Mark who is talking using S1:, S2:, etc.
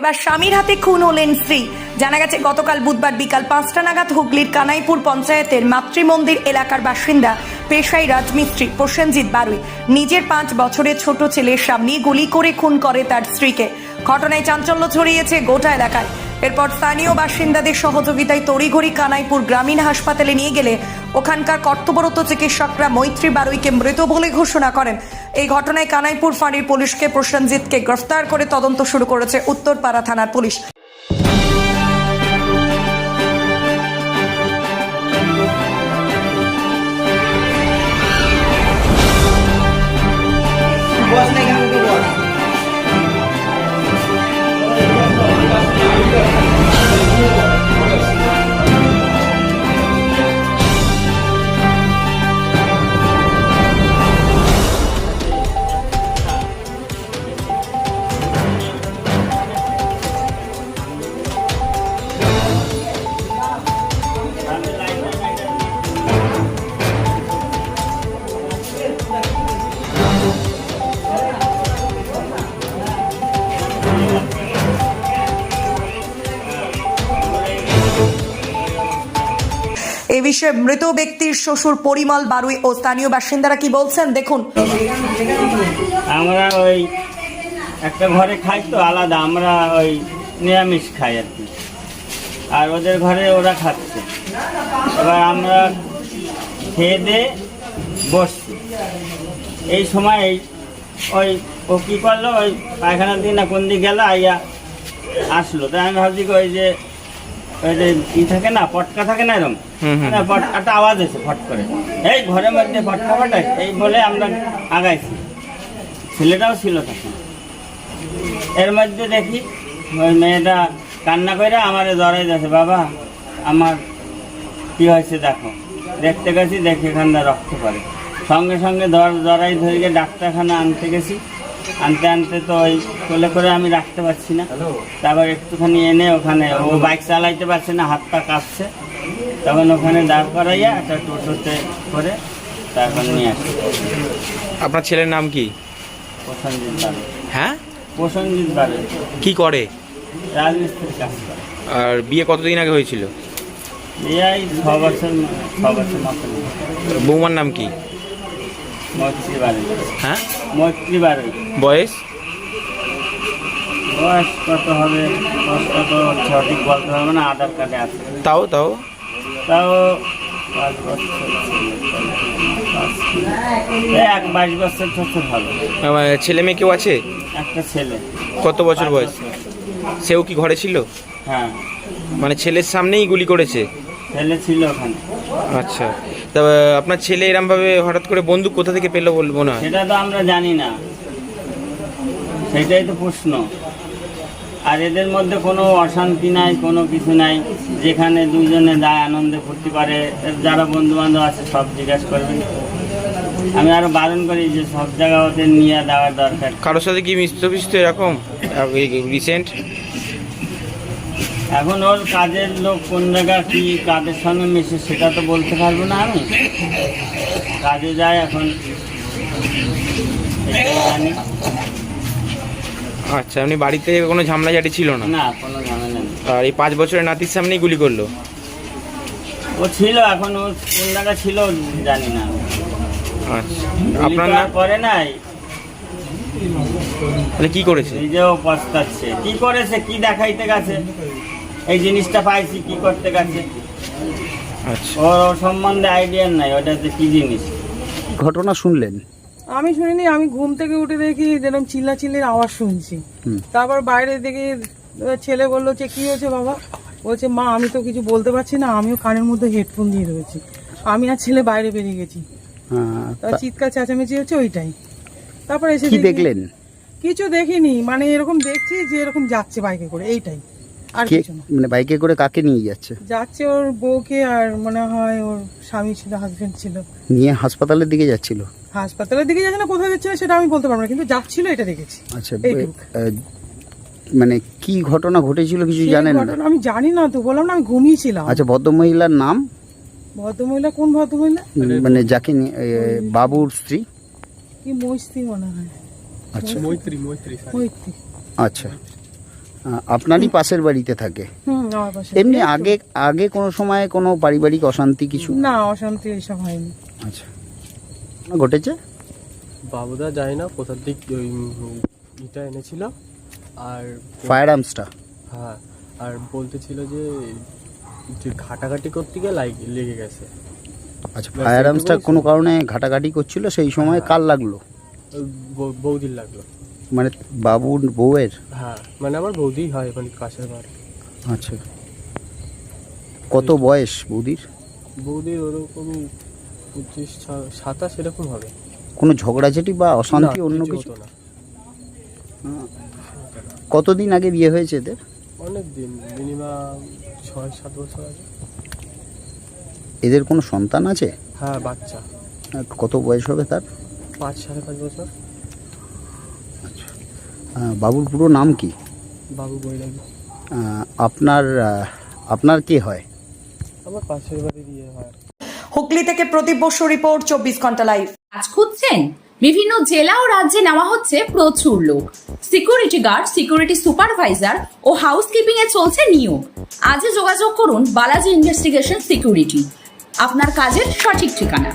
S1: এবার স্বামীর হাতে খুন হলেন স্ত্রী। জানা গেছে, গতকাল বুধবার বিকাল পাঁচটা নাগাদ হুগলির কানাইপুর পঞ্চায়েতের মাতৃমন্দির এলাকার বাসিন্দা, পেশাই রাজমিস্ত্রি প্রসেনজিৎ বারুই। নিজের পাঁচ বছরের ছোট ছেলের সামনে গুলি করে খুন করে তার স্ত্রীকে। ঘটনায় চাঞ্চল্য ছড়িয়েছে গোটা এলাকায়। এরপর স্থানীয় বাসিন্দাদের সহযোগিতায় তড়িঘড়ি কানাইপুর গ্রামীণ হাসপাতালে নিয়ে গেলে ওখানকার কর্তব্যরত চিকিৎসকরা মৈত্রী বারুইকে মৃত বলে ঘোষণা করেন। এই ঘটনায় কানাইপুর ফাঁড়ির পুলিশকে প্রসেনজিৎকে গ্রেফতার করে তদন্ত শুরু করেছে উত্তরপাড়া থানার পুলিশ। এ মৃত ব্যক্তির শ্বশুর পরিমল বারুই ও স্থানীয় বাসিন্দারা কি বলছেন? দেখুন।
S2: আমরা ওই একটা ঘরে খাই তো আলাদা, আমরা ওই নিরামিষ খাই আর কি। আর ওদের ঘরে ওরা খাচ্ছে। এবার আমরা খেয়ে দিয়ে বসছি। এই সময় ওই ও কী করল? ওই পায়খানার দিন না কোন দিক গেল, আইয়া আসলো। তাই আমি ভাবছি ওই যে ই থাকে না পটকা থাকে না এরকম পট- একটা আওয়াজ আছে ফট করে। এই ঘরের মধ্যে পটকা ফটাই এই বলে আমরা আগাইছি। ছেলেটাও ছিল তখন। এর মধ্যে দেখি ওই মেয়েটা কান্না করে আমারে জড়াই যাচ্ছে বাবা আমার কি হয়েছে দেখো। দেখতে গেছি দেখে এখানটা রক্ত পড়ে। সঙ্গে সঙ্গে ধর জড়াই ধরে গিয়ে ডাক্তারখানা আনতে গেছি। আনতে আনতে তো ওই কোলে করে আমি রাখতে পারছি না। তারপর একটুখানি এনে ওখানে ও বাইক চালাইতে পারছে না হাত পা কাঁপছে। তখন ওখানে দাঁড় করাইয়া একটা টোটোতে করে তারপর নিয়ে আসি।
S3: আপনার ছেলের নাম কি?
S2: প্রসঞ্জিৎ বাড়ি
S3: হ্যাঁ?
S2: প্রসঞ্জিৎ বাড়ি
S3: কি করে?
S2: রাজমিস্ত্রির কাজ করে।
S3: আর বিয়ে কতদিন আগে হয়েছিল?
S2: এই ছ বছর ছ বছর
S3: বৌমার নাম কি? হ্যাঁ? বয়স?
S2: বয়স কত হবে? বয়স কত? সঠিক বলতে হবে না আধার কার্ডে আছে।
S3: তাও তাও?
S2: তাও পাঁচ বছর এক বাইশ বছর হবে
S3: ছেলে মেয়ে কেউ আছে?
S2: একটা ছেলে।
S3: কত বছর বয়স? সেও কি ঘরে ছিল?
S2: হ্যাঁ।
S3: মানে ছেলের সামনেই গুলি করেছে?
S2: ছেলে ছিল ওখানে।
S3: আচ্ছা। তা আপনার ছেলে এরমভাবে হঠাৎ করে বন্দুক কোথা থেকে পেল বলব না
S2: সেটা তো আমরা জানি না। সেটাই তো প্রশ্ন। আর এদের মধ্যে কোনো অশান্তি নাই কোনো কিছু নাই। যেখানে দুজনে যায় আনন্দে ফুর্তি পারে যারা বন্ধু বান্ধব আছে সব জিজ্ঞাসা করবেন। আমি আরও বারণ করি যে সব জায়গা ওদের নিয়ে দেওয়ার দরকার।
S3: কারোর সাথে কি মিস্ত ফিস্ত এরকম? রিসেন্ট
S2: এখন ওর কাজের লোক কোন জায়গা কি কাদের সঙ্গে মিশে সেটা তো বলতে পারব না আমি। কাজে যায় এখন।
S3: আচ্ছা আপনি বাড়িতে কোনো ঝামলাঝাটি ছিল না?
S2: না কোনো ঝামেলা নেই।
S3: আর এই পাঁচ বছরের নাতির সামনেই গুলি করল?
S2: ও ছিল এখন ও কোন জায়গা ছিল জানি না।
S3: আচ্ছা আপনার
S2: পরে নাই
S3: মানে কি করেছে?
S2: নিজেও পস্তাচ্ছে। কি করেছে? কি দেখাইতে গেছে? এই জিনিসটা পাইছি কি করতে গেছে?
S3: আচ্ছা।
S2: ওর ওর সম্বন্ধে আইডিয়া নাই ওটা যে কি জিনিস?
S4: ঘটনা শুনলেন?
S5: আমি শুনিনি আমি ঘুম থেকে উঠে দেখি যেরকম চিল্লা চিল্লির আওয়াজ শুনছি। তারপর বাইরে দেখি ছেলে বলল যে কি হয়েছে বাবা? বলছে মা আমি তো কিছু বলতে পারছি না আমিও কানের মধ্যে হেডফোন দিয়ে রয়েছি। আমি আর ছেলে বাইরে বেরিয়ে গেছি।
S4: তা-
S5: চিৎকার চেঁচামেচি হচ্ছে ওইটাই। তারপর এসে
S4: কি দেখলেন?
S5: কিছু দেখিনি। মানে এরকম দেখছি যে এরকম যাচ্ছে বাইকে করে এইটাই। আর কিছু না।
S4: মানে বাইকে করে কাকে নিয়ে যাচ্ছে?
S5: যাচ্ছে ওর বউকে আর মনে হয় ওর স্বামী ছিল হাজবেন্ড ছিল।
S4: নিয়ে হাসপাতালের দিকে যাচ্ছিল?
S5: হাসপাতালের দিকে যাচ্ছে না কোথায় যাচ্ছে না সেটা আমি বলতে পারব না কিন্তু যাচ্ছিল এটা দেখেছি।
S4: আচ্ছা
S5: এইটুকু।
S4: মানে কি ঘটনা ঘটেছিল কিছু
S5: সেই
S4: জানেন? না
S5: ঘটনা আমি জানি না তো বললাম না আমি ঘুমিয়েছিলাম।
S4: আচ্ছা ভদ্রমহিলার নাম?
S5: ভদ্রমহিলা কোন ভদ্রমহিলা?
S4: মানে যাকে নিয়ে- এ, বাবুর স্ত্রী?
S5: কি মৈত্রী মনে হয়।
S4: আচ্ছা।
S5: মৈত্রী।
S4: আচ্ছা। আপনারই পাশের বাড়িতে থাকে?
S5: হুম আমার পাশে
S4: এমনি আগে আগে কোনো সময় কোনো পারিবারিক অশান্তি কিছু?
S5: না অশান্তি এইসব হয়নি।
S4: আচ্ছা। ঘটেছে?
S6: বাবুদা যায় না কোথার দিক ওই ইটা এনেছিল। আর
S4: ফায়ার আর্মসটা
S6: হ্যাঁ আর বলতেছিল যে যে ঘাটাঘাটি করতে গিয়ে লাগ লেগে গেছে।
S4: আচ্ছা ফায়ার আর্মসটা কোনো কারণে ঘাটাঘাটি করছিল সেই সময় কার লাগল?
S6: বৌ- বৌদির লাগল।
S4: মানে বাবুর বউয়ের?
S6: হ্যাঁ মানে আমার বৌদি হয় মানে কাছের বাড়ি।
S4: আচ্ছা। কত বয়স বৌদির?
S6: বৌদির ওরকম পঁচিশ সাতাশ এরকম হবে।
S4: কোনো ঝগড়াঝাটি বা অশান্তি অন্য
S6: কিছু?
S4: কতদিন আগে বিয়ে হয়েছে এদের?
S6: অনেক দিন মিনিমাম ছয় সাত বছর আগে।
S4: এদের কোনো সন্তান আছে?
S6: হ্যাঁ বাচ্চা।
S4: কত বয়স হবে তার?
S6: পাঁচ সাড়ে পাঁচ বছর।
S4: আহ, বাবুর পুরো নাম কি?
S6: বাবু
S4: আপনার আপনার কে হয়?
S6: আমার পাশের বাড়ি দিয়ে হয়।
S1: হুগলি থেকে প্রদীপ বসু রিপোর্ট চব্বিশ ঘণ্টা লাইভ
S7: কাজ খুঁজছেন? বিভিন্ন জেলা ও রাজ্যে নেওয়া হচ্ছে প্রচুর লোক। সিকিউরিটি গার্ড সিকিউরিটি সুপারভাইজার ও হাউসকিপিং এ চলছে নিয়োগ। আজই যোগাযোগ করুন বালাজি ইনভেস্টিগেশন সিকিউরিটি আপনার কাজের সঠিক ঠিকানা।